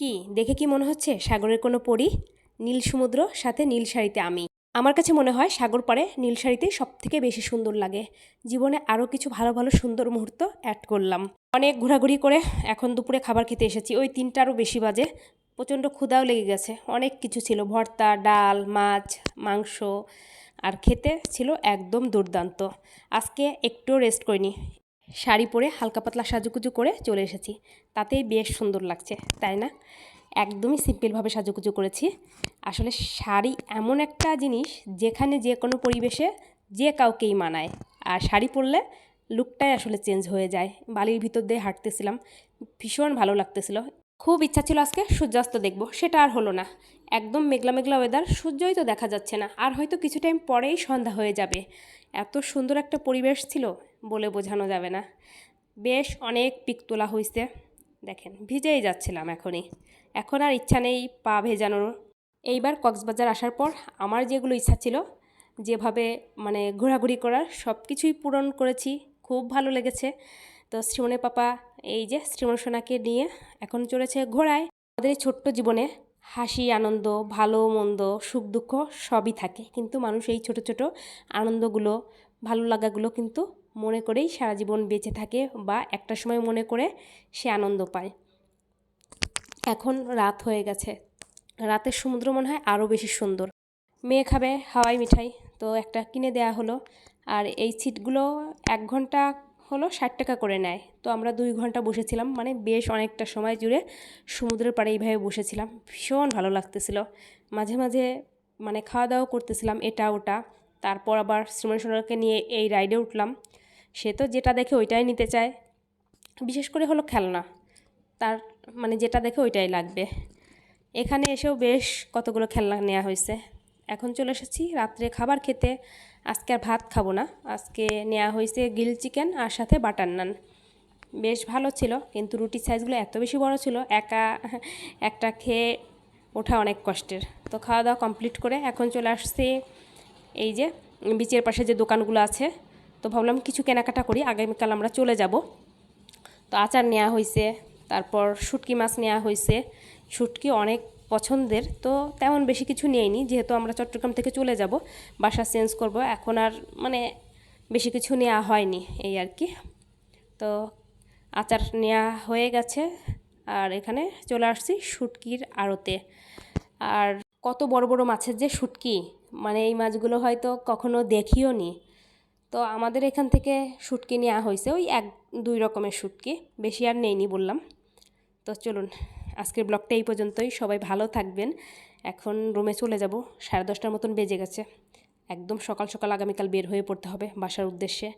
কি? দেখে কি মনে হচ্ছে? সাগরের কোনো পরি? নীল সমুদ্র, সাথে নীল শাড়িতে আমি। আমার কাছে মনে হয় সাগর পাড়ে নীল শাড়িতেই সব থেকে বেশি সুন্দর লাগে। জীবনে আরও কিছু ভালো ভালো, সুন্দর মুহূর্ত অ্যাড করলাম। অনেক ঘোরাঘুরি করে এখন দুপুরে খাবার খেতে এসেছি। ওই তিনটারও বেশি বাজে। প্রচণ্ড ক্ষুধাও লেগে গেছে। অনেক কিছু ছিল। ভর্তা, ডাল, মাছ, মাংস। আর খেতে ছিল একদম দুর্দান্ত। আজকে একটু রেস্ট করিনি। শাড়ি পরে হালকা পাতলা সাজুকুজু করে চলে এসেছি। তাতেই বেশ সুন্দর লাগছে, তাই না? একদমই সিম্পলভাবে সাজুকুজু করেছি। আসলে শাড়ি এমন একটা জিনিস যেখানে যে কোনো পরিবেশে যে কাউকেই মানায়। আর শাড়ি পরলে লুকটাই আসলে চেঞ্জ হয়ে যায়। বালির ভিতর দিয়ে হাঁটতেছিলাম, ভীষণ ভালো লাগতেছিল। খুব ইচ্ছা ছিল আজকে সূর্যাস্ত দেখব, সেটা আর হলো না। একদম মেঘলা মেঘলা ওয়েদার সূর্যই তো দেখা যাচ্ছে না। আর হয়তো কিছু টাইম পরেই সন্ধ্যা হয়ে যাবে। এত সুন্দর একটা পরিবেশ ছিল বলে বোঝানো যাবে না। বেশ অনেক পিক তোলা হয়েছে দেখেন, ভিজেই যাচ্ছিলাম এখনই। এখন আর ইচ্ছা নেই পা ভেজানোর। এইবার কক্সবাজার আসার পর আমার যেগুলো ইচ্ছা ছিল, যেভাবে মানে ঘোরাঘুরি করার সব কিছুই পূরণ করেছি। খুব ভালো লেগেছে। তো শ্রীমনের পাপা, এই যে শ্রীমন সোনাকে নিয়ে এখন চলেছে ঘোড়ায়। আমাদের ছোট্ট জীবনে হাসি, আনন্দ, ভালো, মন্দ, সুখ, দুঃখ সবই থাকে। কিন্তু মানুষ এই ছোট ছোট আনন্দগুলো, ভালো লাগাগুলো কিন্তু মনে করেই সারা জীবন বেঁচে থাকে বা একটা সময় মনে করে সে আনন্দ পায়। এখন রাত হয়ে গেছে। রাতের সমুদ্র মনে হয় আরও বেশি সুন্দর। মেয়ে খাবে হাওয়াই মিঠাই, তো একটা কিনে দেয়া হলো। আর এই সিটগুলো এক ঘণ্টা হলো ষাট টাকা করে নেয়। তো আমরা দুই ঘণ্টা বসেছিলাম মানে বেশ অনেকটা সময় জুড়ে সমুদ্রের পাড়ে এইভাবে বসেছিলাম। ভীষণ ভালো লাগতেছিল। মাঝে মাঝে মানে খাওয়া দাওয়া করতেছিলাম, এটা ওটা। তারপর আবার শ্রীমন সোনারকে নিয়ে এই রাইডে উঠলাম। সে তো যেটা দেখে ওইটাই নিতে চায়। বিশেষ করে হলো খেলনা। তার মানে যেটা দেখে ওইটাই লাগবে। এখানে এসেও বেশ কতগুলো খেলনা নেওয়া হয়েছে। এখন চলে এসেছি রাত্রে খাবার খেতে। আজকে আর ভাত খাব না। আজকে নেওয়া হয়েছে গিল চিকেন আর সাথে বাটার নান বেশ ভালো ছিল, কিন্তু রুটির সাইজগুলো এত বেশি বড় ছিল, একা একটা খেয়ে ওঠা অনেক কষ্টের। তো খাওয়া দাওয়া কমপ্লিট করে এখন চলে আসছি এই যে, বিচের পাশে যে দোকানগুলো আছে, তো ভাবলাম কিছু কেনাকাটা করি, আগামীকাল আমরা চলে যাব। তো আচার নেওয়া হয়েছে তারপর শুটকি মাছ নেওয়া হয়েছে শুটকি অনেক পছন্দের, তো তেমন বেশি কিছু নেইনি, যেহেতু আমরা চট্টগ্রাম থেকে চলে যাব, বাসা চেঞ্জ করব, এখন আর মানে বেশি কিছু নেওয়া হয়নি, এই আর কি। তো আচার নেওয়া হয়ে গেছে, আর এখানে চলে আসছি শুটকির আড়তে। আর কত বড় বড় মাছের যে শুটকি মানে এই মাছগুলো হয়তো কখনো দেখিও নি তো আমাদের এখান থেকে শুটকি নেওয়া হয়েছে, ওই এক, দুই রকমের শুটকি। বেশি আর নেইনি বললাম। তো চলুন, আজকের ব্লগটা এই পর্যন্তই। সবাই ভালো থাকবেন। এখন রুমে চলে যাব। সাড়ে দশটার মতন বেজে গেছে। একদম সকাল সকাল আগামীকাল বের হয়ে পড়তে হবে বাসার উদ্দেশ্যে।